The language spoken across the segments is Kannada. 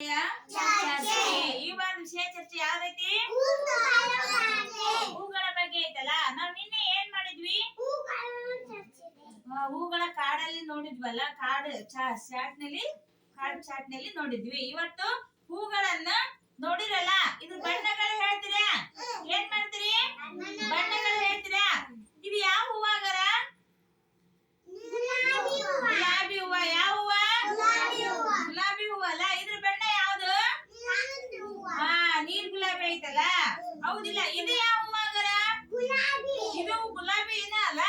ಈ ವಾರ ವಿಷಯ ಚರ್ಚೆ ಯಾವ್ದೈತಿ? ಹೂಗಳ ಬಗ್ಗೆ ಐತಲ್ಲ? ನಾವ್ ನಿನ್ನೆ ಏನ್ ಮಾಡಿದ್ವಿ? ಹೂಗಳ ಕಾಡಲ್ಲಿ ನೋಡಿದ್ವಲ್ಲ, ಕಾಡು ಚಾಟ್ನಲ್ಲಿ ಕಾಡು ಚಾಟ್ನಲ್ಲಿ ನೋಡಿದ್ವಿ. ಇವತ್ತು ಹೂಗಳನ್ನ ಐತಲ್ಲ ಹೌದಿಲ್ಲ ಇದು ಯಾವ ಹೂವಾಗರ ಇದು ಗುಲಾಬಿ ಏನ ಅಲ್ಲ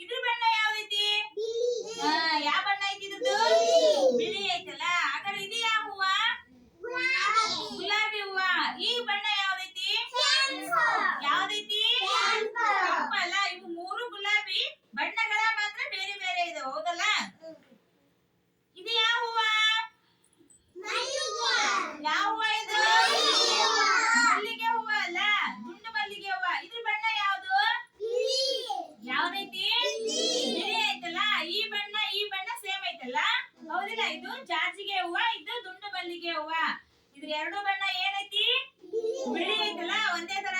ಇದ್ರ ಬಣ್ಣ ಯಾವ್ದೈತಿ ಹಾ ಯಾವ ಬಣ್ಣ ಐತಿ ಇದ್ರದ್ದು ಬಿಳಿ ಐತಲ್ಲ ಹಾಗಾದ್ರೆ ಇದು ಯಾವ ಹೂವ ಗುಲಾಬಿ ಹೂವ ಈ ಬಣ್ಣ ಯಾವ್ದೈತಿ ಯಾವ್ದೈತಿ ಜಾಜಿಗೆ ಹೂವ ಇದು ದುಂಡು ಮಲ್ಲಿಗೆ ಹೂವ ಇದ್ರ ಎರಡು ಬಣ್ಣ ಏನೈತಿ? ಬಿಳಿ ಐತಲ್ಲ ಒಂದೇ ತರ